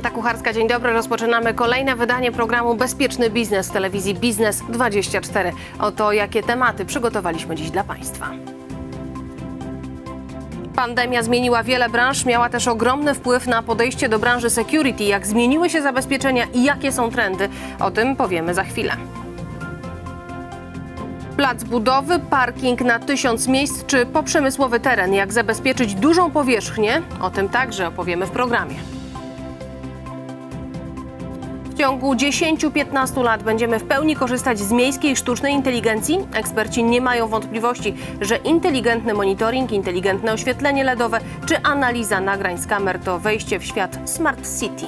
Jolanta Kucharska, dzień dobry. Rozpoczynamy kolejne wydanie programu Bezpieczny Biznes w telewizji Biznes 24. Oto jakie tematy przygotowaliśmy dziś dla Państwa. Pandemia zmieniła wiele branż, miała też ogromny wpływ na podejście do branży security. Jak zmieniły się zabezpieczenia i jakie są trendy? O tym powiemy za chwilę. Plac budowy, parking na tysiąc miejsc czy poprzemysłowy teren. Jak zabezpieczyć dużą powierzchnię? O tym także opowiemy w programie. Ciągu 10-15 lat będziemy w pełni korzystać z miejskiej sztucznej inteligencji. Eksperci nie mają wątpliwości, że inteligentny monitoring, inteligentne oświetlenie LEDowe czy analiza nagrań z kamer to wejście w świat Smart City.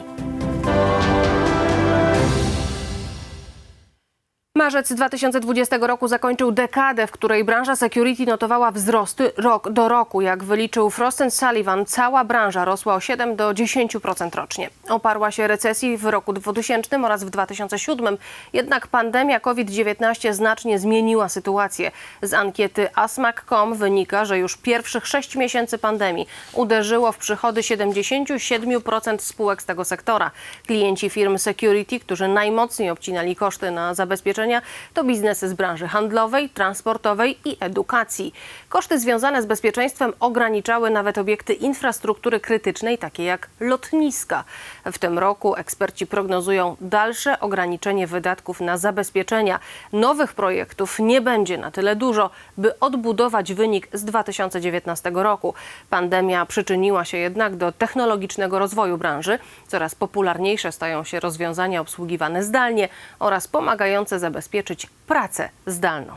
Marzec 2020 roku zakończył dekadę, w której branża security notowała wzrosty rok do roku. Jak wyliczył Frost Sullivan, cała branża rosła o 7 do 10% rocznie. Oparła się recesji w roku 2000 oraz w 2007, jednak pandemia COVID-19 znacznie zmieniła sytuację. Z ankiety ASMAC.com wynika, że już pierwszych 6 miesięcy pandemii uderzyło w przychody 77% spółek z tego sektora. Klienci firm security, którzy najmocniej obcinali koszty na zabezpieczenia, to biznesy z branży handlowej, transportowej i edukacji. Koszty związane z bezpieczeństwem ograniczały nawet obiekty infrastruktury krytycznej, takie jak lotniska. W tym roku eksperci prognozują dalsze ograniczenie wydatków na zabezpieczenia. Nowych projektów nie będzie na tyle dużo, by odbudować wynik z 2019 roku. Pandemia przyczyniła się jednak do technologicznego rozwoju branży. Coraz popularniejsze stają się rozwiązania obsługiwane zdalnie oraz pomagające zabezpieczyć pracę zdalną.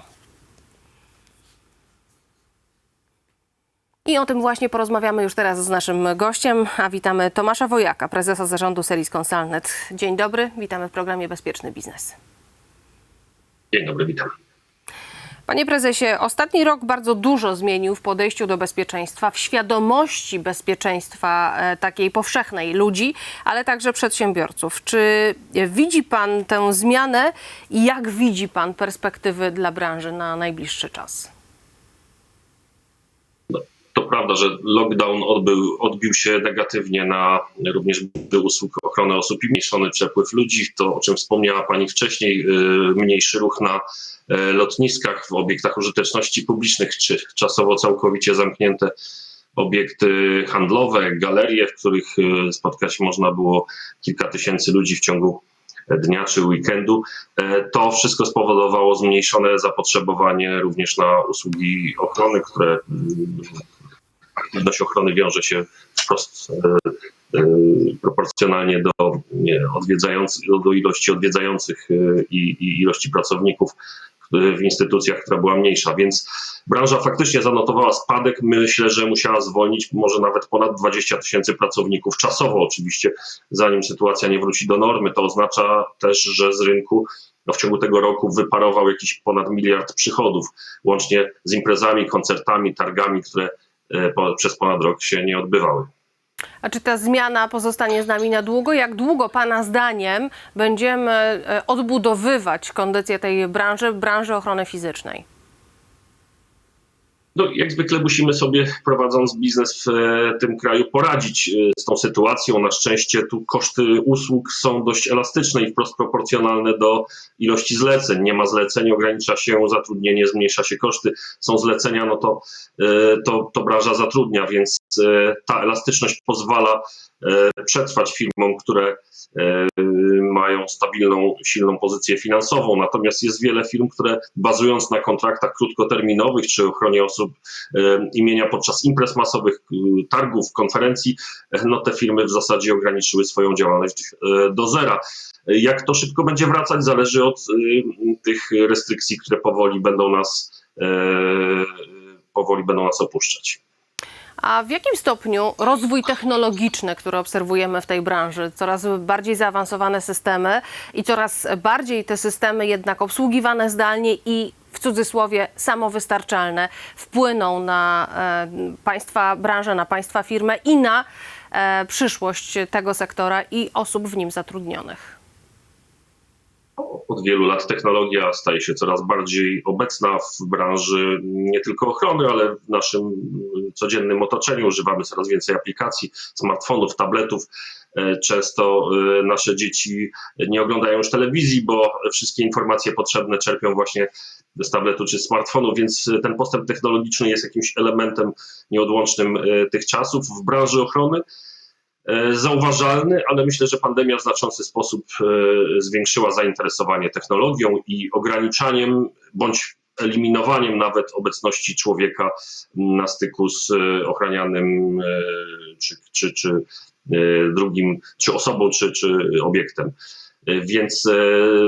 I o tym właśnie porozmawiamy już teraz z naszym gościem, a witamy Tomasza Wojaka, prezesa zarządu Series Consulnet. Dzień dobry, witamy w programie Bezpieczny Biznes. Dzień dobry, witam. Panie prezesie, ostatni rok bardzo dużo zmienił w podejściu do bezpieczeństwa, w świadomości bezpieczeństwa e, takiej powszechnej ludzi, ale także przedsiębiorców. Czy widzi pan tę zmianę i jak widzi pan perspektywy dla branży na najbliższy czas? Prawda, że lockdown odbył, odbił się negatywnie na również usług ochrony osób i mniejszony przepływ ludzi. To, o czym wspomniała Pani wcześniej, y, mniejszy ruch na e, lotniskach, w obiektach użyteczności publicznych, czy czasowo całkowicie zamknięte obiekty handlowe, galerie, w których y, spotkać można było kilka tysięcy ludzi w ciągu dnia czy weekendu. E, To wszystko spowodowało zmniejszone zapotrzebowanie również na usługi ochrony, które mm, aktywność ochrony wiąże się wprost e, e, proporcjonalnie do odwiedzających, do ilości odwiedzających e, i, i ilości pracowników w instytucjach, która była mniejsza, więc branża faktycznie zanotowała spadek. Myślę, że musiała zwolnić może nawet ponad 20 tysięcy pracowników, czasowo oczywiście, zanim sytuacja nie wróci do normy. To oznacza też, że z rynku no, w ciągu tego roku wyparował jakiś ponad miliard przychodów, łącznie z imprezami, koncertami, targami, które po, przez ponad rok się nie odbywały. A czy ta zmiana pozostanie z nami na długo? Jak długo Pana zdaniem będziemy e, odbudowywać kondycję tej branży, branży ochrony fizycznej? No, jak zwykle musimy sobie, prowadząc biznes w e, tym kraju, poradzić e, z tą sytuacją. Na szczęście tu koszty usług są dość elastyczne i wprost proporcjonalne do ilości zleceń. Nie ma zleceń, ogranicza się zatrudnienie, zmniejsza się koszty. Są zlecenia, no to, e, to, to branża zatrudnia, więc ta elastyczność pozwala przetrwać firmom, które mają stabilną, silną pozycję finansową. Natomiast jest wiele firm, które bazując na kontraktach krótkoterminowych czy ochronie osób e, imienia podczas imprez masowych, e, targów, konferencji, e, no te firmy w zasadzie ograniczyły swoją działalność do zera. Jak to szybko będzie wracać, zależy od tych restrykcji, które powoli będą nas powoli będą nas opuszczać. A w jakim stopniu rozwój technologiczny, który obserwujemy w tej branży, coraz bardziej zaawansowane systemy i coraz bardziej te systemy jednak obsługiwane zdalnie i w cudzysłowie samowystarczalne wpłyną na e, państwa branżę, na państwa firmę i na e, przyszłość tego sektora i osób w nim zatrudnionych? Od wielu lat technologia staje się coraz bardziej obecna w branży nie tylko ochrony, ale w naszym codziennym otoczeniu. Używamy coraz więcej aplikacji, smartfonów, tabletów. E, Często e, nasze dzieci nie oglądają już telewizji, bo wszystkie informacje potrzebne czerpią właśnie z tabletu czy smartfonu, więc ten postęp technologiczny jest jakimś elementem nieodłącznym e, tych czasów w branży ochrony zauważalny, ale myślę, że pandemia w znaczący sposób e, zwiększyła zainteresowanie technologią i ograniczaniem bądź eliminowaniem nawet obecności człowieka na styku z e, ochranianym e, czy, czy, czy e, drugim, czy osobą, czy, czy obiektem. E, Więc e,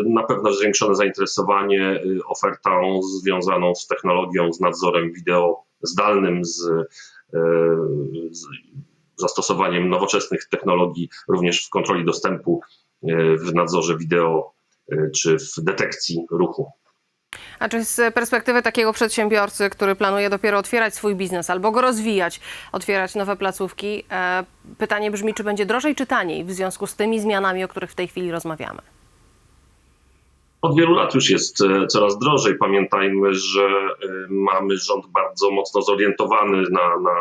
na pewno zwiększone zainteresowanie e, ofertą związaną z technologią, z nadzorem wideo zdalnym, z, e, z zastosowaniem nowoczesnych technologii również w kontroli dostępu, e, w nadzorze wideo e, czy w detekcji ruchu. A czy z perspektywy takiego przedsiębiorcy, który planuje dopiero otwierać swój biznes albo go rozwijać, otwierać nowe placówki, e, pytanie brzmi, czy będzie drożej czy taniej w związku z tymi zmianami, o których w tej chwili rozmawiamy? Od wielu lat już jest coraz drożej. Pamiętajmy, że mamy rząd bardzo mocno zorientowany na, na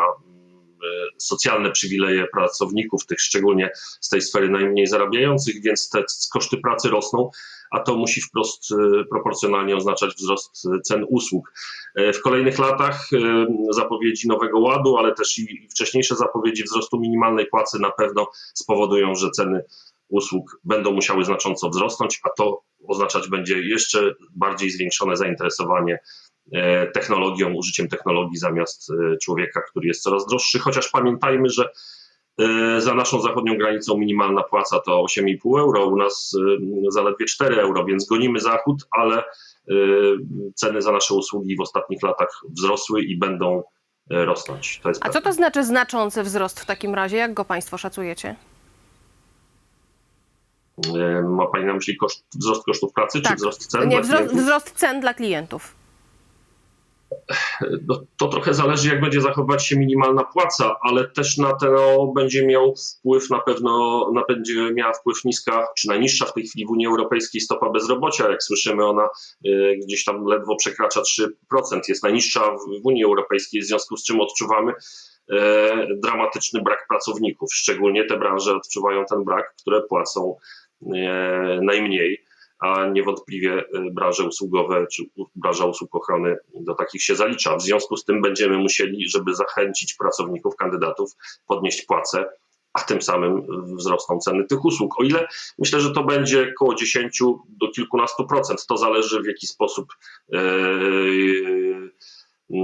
socjalne przywileje pracowników, tych szczególnie z tej sfery najmniej zarabiających, więc te koszty pracy rosną, a to musi wprost e, proporcjonalnie oznaczać wzrost e, cen usług. E, W kolejnych latach zapowiedzi Nowego Ładu, ale też i wcześniejsze zapowiedzi wzrostu minimalnej płacy na pewno spowodują, że ceny usług będą musiały znacząco wzrosnąć, a to oznaczać będzie jeszcze bardziej zwiększone zainteresowanie technologią, użyciem technologii zamiast e, człowieka, który jest coraz droższy. Chociaż pamiętajmy, że e, za naszą zachodnią granicą minimalna płaca to 8,5 euro, u nas e, zaledwie 4 euro, więc gonimy zachód, ale e, ceny za nasze usługi w ostatnich latach wzrosły i będą e, rosnąć. A co to znaczy znaczący wzrost w takim razie? Jak go Państwo szacujecie? E, Ma Pani na myśli koszt, wzrost kosztów pracy, czy wzrost cen? Tak. Nie, wzrost cen dla klientów. No, to trochę zależy, jak będzie zachowywać się minimalna płaca, ale też na to będzie miał wpływ na pewno, na będzie miała wpływ niska, czy najniższa w tej chwili w Unii Europejskiej stopa bezrobocia. Jak słyszymy, ona y, gdzieś tam ledwo przekracza 3%. Jest najniższa w, w Unii Europejskiej, w związku z czym odczuwamy e, dramatyczny brak pracowników. Szczególnie te branże odczuwają ten brak, które płacą e, najmniej a niewątpliwie e, branże usługowe czy branża usług ochrony do takich się zalicza. W związku z tym będziemy musieli, żeby zachęcić pracowników, kandydatów, podnieść płace, a tym samym e, wzrosną ceny tych usług. O ile myślę, że to będzie około 10 do kilkunastu procent. To zależy w jaki sposób e, e,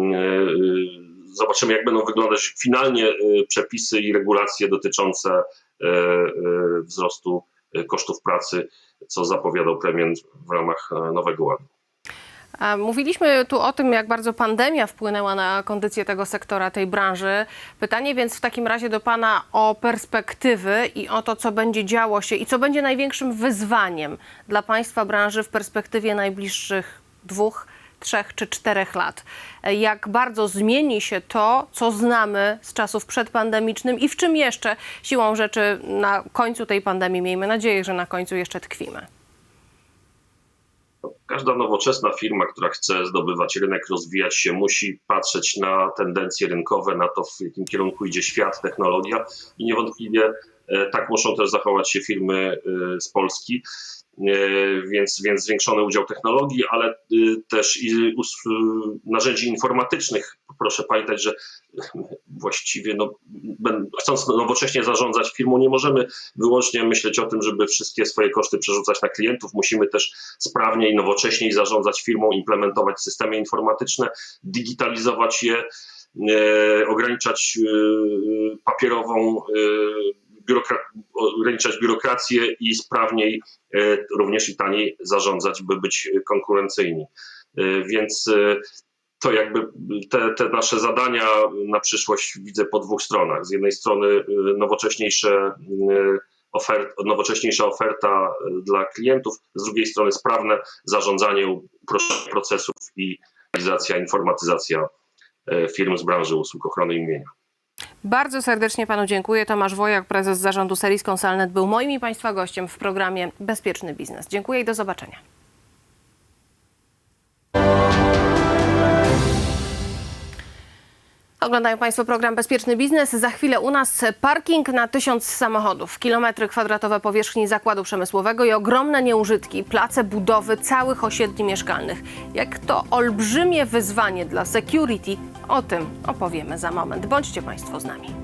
zobaczymy, jak będą wyglądać finalnie e, przepisy i regulacje dotyczące e, e, wzrostu e, kosztów pracy co zapowiadał premier w ramach e, Nowego Ładu. Mówiliśmy tu o tym, jak bardzo pandemia wpłynęła na kondycję tego sektora, tej branży. Pytanie więc w takim razie do Pana o perspektywy i o to, co będzie działo się i co będzie największym wyzwaniem dla Państwa branży w perspektywie najbliższych dwóch, trzech czy czterech lat. Jak bardzo zmieni się to, co znamy z czasów przedpandemicznym i w czym jeszcze siłą rzeczy na końcu tej pandemii, miejmy nadzieję, że na końcu jeszcze tkwimy. Każda nowoczesna firma, która chce zdobywać rynek, rozwijać się, musi patrzeć na tendencje rynkowe, na to, w jakim kierunku idzie świat, technologia i niewątpliwie tak muszą też zachować się firmy e, z Polski. E, Więc, więc zwiększony udział technologii, ale e, też i narzędzi informatycznych. Proszę pamiętać, że właściwie no, chcąc nowocześnie zarządzać firmą, nie możemy wyłącznie myśleć o tym, żeby wszystkie swoje koszty przerzucać na klientów. Musimy też sprawniej, nowocześniej zarządzać firmą, implementować systemy informatyczne, digitalizować je, e, ograniczać e, papierową, e, biurokra- ograniczać biurokrację i sprawniej, e, również i taniej zarządzać, by być konkurencyjni. E, Więc e, to jakby te, te nasze zadania na przyszłość widzę po dwóch stronach. Z jednej strony nowocześniejsze ofert, nowocześniejsza oferta dla klientów, z drugiej strony sprawne zarządzanie, procesów i realizacja, informatyzacja firm z branży usług ochrony imienia. Bardzo serdecznie panu dziękuję. Tomasz Wojak, prezes zarządu Seris Consulnet, był moim i państwa gościem w programie Bezpieczny Biznes. Dziękuję i do zobaczenia. Oglądają Państwo program Bezpieczny Biznes. Za chwilę u nas parking na tysiąc samochodów, kilometry kwadratowe powierzchni zakładu przemysłowego i ogromne nieużytki, place budowy całych osiedli mieszkalnych. Jak to olbrzymie wyzwanie dla security, o tym opowiemy za moment. Bądźcie Państwo z nami.